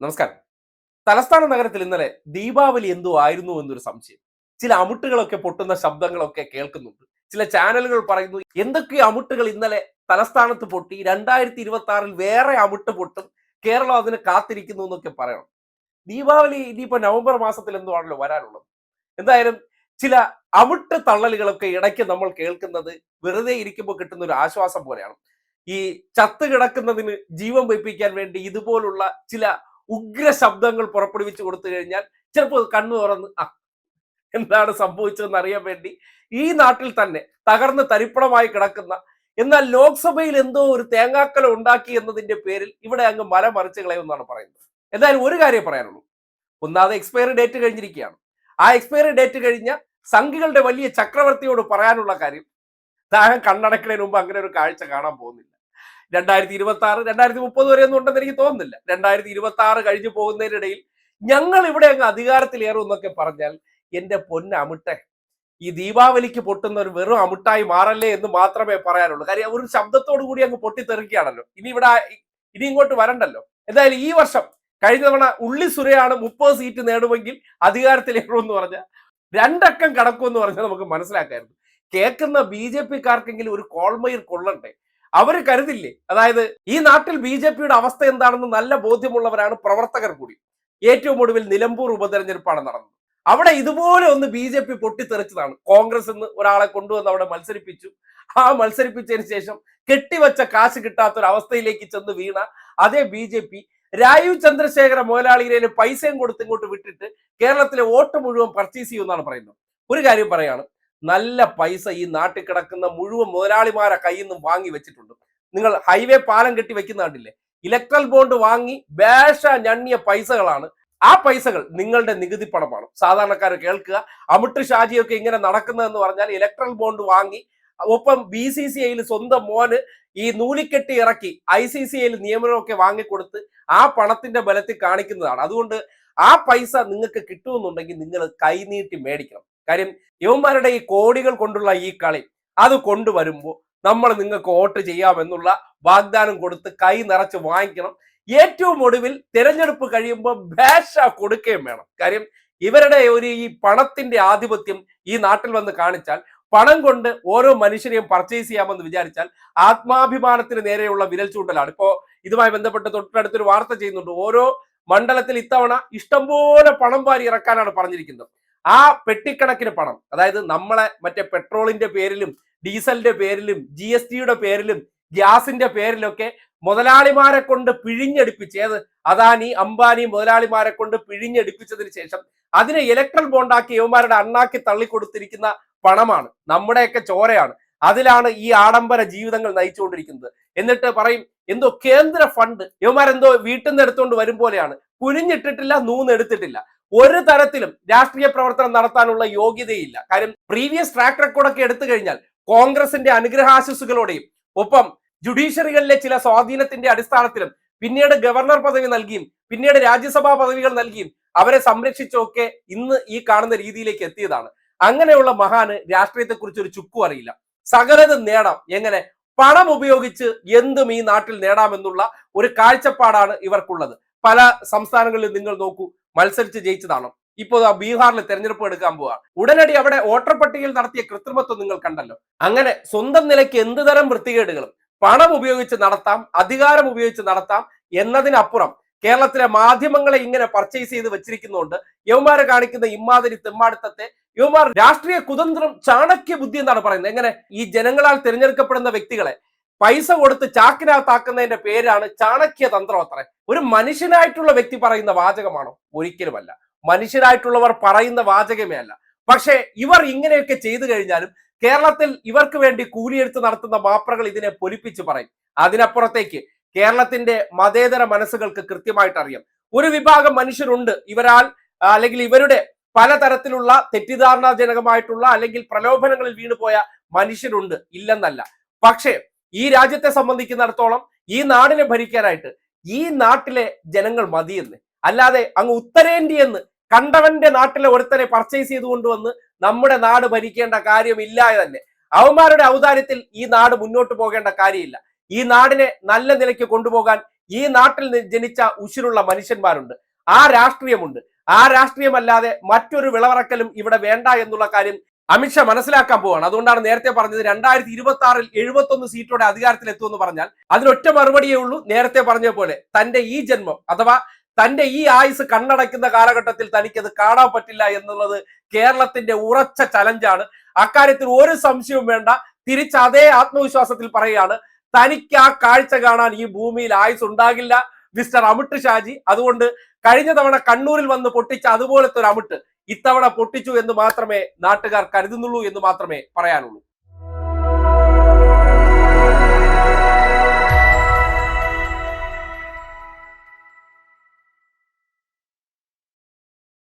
നമസ്കാരം. തലസ്ഥാന നഗരത്തിൽ ഇന്നലെ ദീപാവലി എന്തോ ആയിരുന്നു എന്നൊരു സംശയം. ചില അമുട്ടുകളൊക്കെ പൊട്ടുന്ന ശബ്ദങ്ങളൊക്കെ കേൾക്കുന്നുണ്ട്. ചില ചാനലുകൾ പറയുന്നു എന്തൊക്കെ അമുട്ടുകൾ ഇന്നലെ തലസ്ഥാനത്ത് പൊട്ടി രണ്ടായിരത്തി ഇരുപത്തി ആറിൽ വേറെ അമുട്ട് പൊട്ടും കേരളം അതിന് കാത്തിരിക്കുന്നു എന്നൊക്കെ പറയണം. ദീപാവലി ഇനിയിപ്പോ നവംബർ മാസത്തിൽ എന്തോ ആണല്ലോ വരാനുള്ളത്. എന്തായാലും ചില അമുട്ട് തള്ളലുകളൊക്കെ ഇടയ്ക്ക് നമ്മൾ കേൾക്കുന്നത് വെറുതെ ഇരിക്കുമ്പോൾ കിട്ടുന്ന ഒരു ആശ്വാസം പോലെയാണ്. ഈ ചത്ത് കിടക്കുന്നതിന് ജീവൻ വെപ്പിക്കാൻ വേണ്ടി ഇതുപോലുള്ള ചില ഉഗ്ര ശബ്ദങ്ങൾ പുറപ്പെടുവിച്ചു കൊടുത്തു കഴിഞ്ഞാൽ ചിലപ്പോൾ കണ്ണു തുറന്ന് എന്താണ് സംഭവിച്ചതെന്ന് അറിയാൻ വേണ്ടി ഈ നാട്ടിൽ തന്നെ തകർന്ന് തരിപ്പണമായി കിടക്കുന്ന എന്നാൽ ലോക്സഭയിൽ എന്തോ ഒരു തേങ്ങാക്കല ഉണ്ടാക്കി എന്നതിന്റെ പേരിൽ ഇവിടെ അങ്ങ് മല മറിച്ച് കളയുമെന്നാണ് പറയുന്നത്. എന്തായാലും ഒരു കാര്യം പറയാനുള്ളൂ. ഒന്നാമത് എക്സ്പയറി ഡേറ്റ് കഴിഞ്ഞിരിക്കുകയാണ്. ആ എക്സ്പയറി ഡേറ്റ് കഴിഞ്ഞ സംഘികളുടെ വലിയ ചക്രവർത്തിയോട് പറയാനുള്ള കാര്യം താഴെ കണ്ണടക്കുന്നതിന് മുമ്പ് അങ്ങനെ ഒരു കാഴ്ച കാണാൻ പോകുന്നില്ല. രണ്ടായിരത്തി ഇരുപത്തി ആറ് രണ്ടായിരത്തി മുപ്പത് വരെ ഒന്നും ഉണ്ടെന്ന് എനിക്ക് തോന്നുന്നില്ല. രണ്ടായിരത്തി ഇരുപത്തി ആറ് കഴിഞ്ഞു പോകുന്നതിനിടയിൽ ഞങ്ങൾ ഇവിടെ അങ്ങ് അധികാരത്തിലേറും എന്നൊക്കെ പറഞ്ഞാൽ എന്റെ പൊന്ന അമിട്ടെ ഈ ദീപാവലിക്ക് പൊട്ടുന്ന ഒരു വെറും അമിട്ടായി മാറല്ലേ എന്ന് മാത്രമേ പറയാനുള്ളൂ. കാര്യം ഒരു ശബ്ദത്തോടു കൂടി അങ്ങ് പൊട്ടിത്തെറിക്കുകയാണല്ലോ. ഇനി ഇവിടെ ഇനി ഇങ്ങോട്ട് വരണ്ടല്ലോ. എന്തായാലും ഈ വർഷം കഴിഞ്ഞ തവണ ഉള്ളി സുരയാണ് മുപ്പത് സീറ്റ് നേടുമെങ്കിൽ എന്ന് പറഞ്ഞാൽ രണ്ടക്കം കടക്കുമെന്ന് പറഞ്ഞാൽ നമുക്ക് മനസ്സിലാക്കായിരുന്നു. കേൾക്കുന്ന ബി ജെ പിക്കാർക്കെങ്കിലും ഒരു കോൾമയിൽ കൊള്ളണ്ടേ? അവർ കരുതില്ലേ? അതായത് ഈ നാട്ടിൽ ബി ജെ പിയുടെ അവസ്ഥ എന്താണെന്ന് നല്ല ബോധ്യമുള്ളവരാണ് പ്രവർത്തകർ കൂടി. ഏറ്റവും ഒടുവിൽ നിലമ്പൂർ ഉപതെരഞ്ഞെടുപ്പാണ് നടന്നത്. അവിടെ ഇതുപോലെ ഒന്ന് ബി ജെ പി പൊട്ടിത്തെറിച്ചതാണ്. കോൺഗ്രസ് എന്ന് ഒരാളെ കൊണ്ടുവന്ന് അവിടെ മത്സരിപ്പിച്ചു. ആ മത്സരിപ്പിച്ചതിന് ശേഷം കെട്ടിവച്ച കാശ് കിട്ടാത്ത ഒരു അവസ്ഥയിലേക്ക് ചെന്ന് വീണ അതേ B J P Rajeev Chandrasekhar മുതലാളിയിലെ പൈസയും കൊടുത്ത് ഇങ്ങോട്ട് വിട്ടിട്ട് കേരളത്തിലെ വോട്ട് മുഴുവൻ പർച്ചേസ് ചെയ്യുമെന്നാണ് പറയുന്നത്. ഒരു കാര്യം പറയാണ്. നല്ല പൈസ ഈ നാട്ടിൽ കിടക്കുന്ന മുഴുവൻ മുതലാളിമാരെ കയ്യിൽ നിന്നും വാങ്ങി വെച്ചിട്ടുണ്ട്. നിങ്ങൾ ഹൈവേ പാലം കെട്ടി വെക്കുന്ന കണ്ടില്ലേ? ഇലക്ട്രൽ ബോണ്ട് വാങ്ങി ബേഷ ഞണ്ണിയ പൈസകളാണ്. ആ പൈസകൾ നിങ്ങളുടെ നികുതി പണമാണ്. സാധാരണക്കാർ കേൾക്കുക അമിട്ട് ഷാജിയൊക്കെ ഇങ്ങനെ നടക്കുന്നതെന്ന് പറഞ്ഞാൽ ഇലക്ട്രൽ ബോണ്ട് വാങ്ങി ഒപ്പം ബി സി സി ഐയിൽ സ്വന്തം മോന് ഈ നൂലിക്കെട്ടി ഇറക്കി ഐ സി സി ഐയിൽ നിയമനമൊക്കെ വാങ്ങിക്കൊടുത്ത് ആ പണത്തിന്റെ ബലത്തിൽ കാണിക്കുന്നതാണ്. അതുകൊണ്ട് ആ പൈസ നിങ്ങൾക്ക് കിട്ടുമെന്നുണ്ടെങ്കിൽ നിങ്ങൾ കൈനീട്ടി മേടിക്കണം. കാര്യം ഇവന്മാരുടെ ഈ കോടികൾ കൊണ്ടുള്ള ഈ കളി അത് കൊണ്ടുവരുമ്പോൾ നമ്മൾ നിങ്ങൾക്ക് വോട്ട് ചെയ്യാമെന്നുള്ള വാഗ്ദാനം കൊടുത്ത് കൈ നിറച്ച് വാങ്ങിക്കണം. ഏറ്റവും ഒടുവിൽ തിരഞ്ഞെടുപ്പ് കഴിയുമ്പോൾ ഭാഷ കൊടുക്കുകയും വേണം. കാര്യം ഇവരുടെ ഒരു ഈ പണത്തിന്റെ ആധിപത്യം ഈ നാട്ടിൽ വന്ന് കാണിച്ചാൽ പണം കൊണ്ട് ഓരോ മനുഷ്യനെയും പർച്ചേസ് ചെയ്യാമെന്ന് വിചാരിച്ചാൽ ആത്മാഭിമാനത്തിന് നേരെയുള്ള വിരൽ ചൂണ്ടലാണ്. ഇപ്പോ ഇതുമായി ബന്ധപ്പെട്ട് തൊട്ടടുത്തൊരു വാർത്ത ചെയ്യുന്നുണ്ട്. ഓരോ മണ്ഡലത്തിൽ ഇത്തവണ ഇഷ്ടംപോലെ പണം വാരി ഇറക്കാനാണ് പറഞ്ഞിരിക്കുന്നത്. ആ പെട്ടിക്കണക്കിന് പണം അതായത് നമ്മളെ മറ്റേ പെട്രോളിന്റെ പേരിലും ഡീസലിന്റെ പേരിലും ജി എസ് ടിയുടെ പേരിലും ഗ്യാസിന്റെ പേരിലൊക്കെ മുതലാളിമാരെ കൊണ്ട് പിഴിഞ്ഞെടുപ്പിച്ച് ഏത്? അദാനി അംബാനി മുതലാളിമാരെ കൊണ്ട് പിഴിഞ്ഞെടുപ്പിച്ചതിന് ശേഷം അതിനെ ഇലക്ട്രൽ ബോണ്ടാക്കി യുവമാരുടെ അണ്ണാക്കി തള്ളിക്കൊടുത്തിരിക്കുന്ന പണമാണ്. നമ്മുടെയൊക്കെ ചോരയാണ്. അതിലാണ് ഈ ആഡംബര ജീവിതങ്ങൾ നയിച്ചുകൊണ്ടിരിക്കുന്നത്. എന്നിട്ട് പറയും എന്തോ കേന്ദ്ര ഫണ്ട്. യുവമാരെന്തോ വീട്ടിൽ നിന്ന് എടുത്തുകൊണ്ട് വരും പോലെയാണ്. കുനിഞ്ഞിട്ടിട്ടില്ല നൂന്നെടുത്തിട്ടില്ല ഒരു തരത്തിലും രാഷ്ട്രീയ പ്രവർത്തനം നടത്താനുള്ള യോഗ്യതയില്ല. കാര്യം പ്രീവിയസ് ട്രാക്ക് റെക്കോർഡൊക്കെ എടുത്തു കഴിഞ്ഞാൽ കോൺഗ്രസിന്റെ അനുഗ്രഹാശിസുകളോടെയും ഒപ്പം ജുഡീഷ്യറികളിലെ ചില സ്വാധീനത്തിന്റെ അടിസ്ഥാനത്തിലും പിന്നീട് ഗവർണർ പദവി നൽകിയും പിന്നീട് രാജ്യസഭാ പദവികൾ നൽകിയും അവരെ സംരക്ഷിച്ചൊക്കെ ഇന്ന് ഈ കാണുന്ന രീതിയിലേക്ക് എത്തിയതാണ്. അങ്ങനെയുള്ള മഹാന് രാഷ്ട്രീയത്തെക്കുറിച്ച് ഒരു ചുക്കും അറിയില്ല. സകലതും നേടാം. എങ്ങനെ? പണം ഉപയോഗിച്ച് എന്തും ഈ നാട്ടിൽ നേടാമെന്നുള്ള ഒരു കാഴ്ചപ്പാടാണ് ഇവർക്കുള്ളത്. പല സംസ്ഥാനങ്ങളിൽ നിങ്ങൾ നോക്കൂ മത്സരിച്ച് ജയിച്ചതാണ്? ഇപ്പോൾ ബീഹാറിൽ തെരഞ്ഞെടുപ്പ് എടുക്കാൻ പോവാ. ഉടനടി അവിടെ വോട്ടർ പട്ടികയിൽ നടത്തിയ കൃത്രിമത്വം നിങ്ങൾ കണ്ടല്ലോ. അങ്ങനെ സ്വന്തം നിലയ്ക്ക് എന്ത് തരം വൃത്തികേടുകളും പണം ഉപയോഗിച്ച് നടത്താം അധികാരം ഉപയോഗിച്ച് നടത്താം എന്നതിനപ്പുറം കേരളത്തിലെ മാധ്യമങ്ങളെ ഇങ്ങനെ പർച്ചേസ് ചെയ്ത് വെച്ചിരിക്കുന്നുണ്ട് യവന്മാരെ കാണിക്കുന്ന ഇമ്മാതിരി തെമ്മാടുത്തത്തെ യുവമാർ രാഷ്ട്രീയ കുതന്ത്രം ചാണക്യ ബുദ്ധി എന്നാണ് പറയുന്നത്. എങ്ങനെ? ഈ ജനങ്ങളാൽ തിരഞ്ഞെടുക്കപ്പെടുന്ന വ്യക്തികളെ പൈസ കൊടുത്ത് ചാക്കിനകത്താക്കുന്നതിന്റെ പേരാണ് ചാണക്യ തന്ത്രം അത്ര. ഒരു മനുഷ്യനായിട്ടുള്ള വ്യക്തി പറയുന്ന വാചകമാണോ? ഒരിക്കലുമല്ല. മനുഷ്യരായിട്ടുള്ളവർ പറയുന്ന വാചകമേ അല്ല. പക്ഷേ ഇവർ ഇങ്ങനെയൊക്കെ ചെയ്തു കഴിഞ്ഞാലും കേരളത്തിൽ ഇവർക്ക് വേണ്ടി കൂലിയെടുത്ത് നടത്തുന്ന മാപ്രകൾ ഇതിനെ പൊലിപ്പിച്ച് പറയും. അതിനപ്പുറത്തേക്ക് കേരളത്തിന്റെ മതേതര മനസ്സുകൾക്ക് കൃത്യമായിട്ട് അറിയാം ഒരു വിഭാഗം മനുഷ്യരുണ്ട്. ഇവരാൽ അല്ലെങ്കിൽ ഇവരുടെ പലതരത്തിലുള്ള തെറ്റിദ്ധാരണാജനകമായിട്ടുള്ള അല്ലെങ്കിൽ പ്രലോഭനങ്ങളിൽ വീണുപോയ മനുഷ്യരുണ്ട്. ഇല്ലെന്നല്ല. പക്ഷേ ഈ രാജ്യത്തെ സംബന്ധിക്കുന്നിടത്തോളം ഈ നാടിനെ ഭരിക്കാനായിട്ട് ഈ നാട്ടിലെ ജനങ്ങൾ മതിയെന്ന്. അല്ലാതെ അങ്ങ് ഉത്തരേന്ത്യയെന്ന് കണ്ടവന്റെ നാട്ടിലെ ഒരുത്തനെ പർച്ചേസ് ചെയ്ത് കൊണ്ടുവന്ന് നമ്മുടെ നാട് ഭരിക്കേണ്ട കാര്യമില്ല തന്നെ. അവന്മാരുടെ ഔദാര്യത്തിൽ ഈ നാട് മുന്നോട്ട് പോകേണ്ട കാര്യമില്ല. ഈ നാടിനെ നല്ല നിലയ്ക്ക് കൊണ്ടുപോകാൻ ഈ നാട്ടിൽ ജനിച്ച ഉശിരുള്ള മനുഷ്യന്മാരുണ്ട്. ആ രാഷ്ട്രീയമുണ്ട്. ആ രാഷ്ട്രീയമല്ലാതെ മറ്റൊരു വിളവറക്കലും ഇവിടെ വേണ്ട എന്നുള്ള കാര്യം അമിത്ഷാ മനസ്സിലാക്കാൻ പോവാണ്. അതുകൊണ്ടാണ് നേരത്തെ പറഞ്ഞത് രണ്ടായിരത്തി ഇരുപത്തി ആറിൽ എഴുപത്തി ഒന്ന് സീറ്റോടെ അധികാരത്തിൽ എത്തുമെന്ന് പറഞ്ഞാൽ അതിനൊറ്റ മറുപടിയേ ഉള്ളൂ. നേരത്തെ പറഞ്ഞ പോലെ തന്റെ ഈ ജന്മം അഥവാ തന്റെ ഈ ആയുസ് കണ്ണടയ്ക്കുന്ന കാലഘട്ടത്തിൽ തനിക്കത് കാണാൻ പറ്റില്ല എന്നുള്ളത് കേരളത്തിന്റെ ഉറച്ച ചലഞ്ചാണ് അക്കാര്യത്തിൽ ഒരു സംശയവും വേണ്ട. തിരിച്ച് അതേ ആത്മവിശ്വാസത്തിൽ പറയുകയാണ്. തനിക്ക് ആ കാഴ്ച കാണാൻ ഈ ഭൂമിയിൽ ആയുസ് ഉണ്ടാകില്ല മിസ്റ്റർ അമിട്ട് ഷാജി. അതുകൊണ്ട് കഴിഞ്ഞ തവണ കണ്ണൂരിൽ വന്ന് പൊട്ടിച്ച അതുപോലത്തെ ഒരു അമിട്ട് ഇത്തവണ പൊട്ടിച്ചു എന്ന് മാത്രമേ നാട്ടുകാർ കരുതുന്നുള്ളൂ എന്ന് മാത്രമേ പറയാനുള്ളൂ.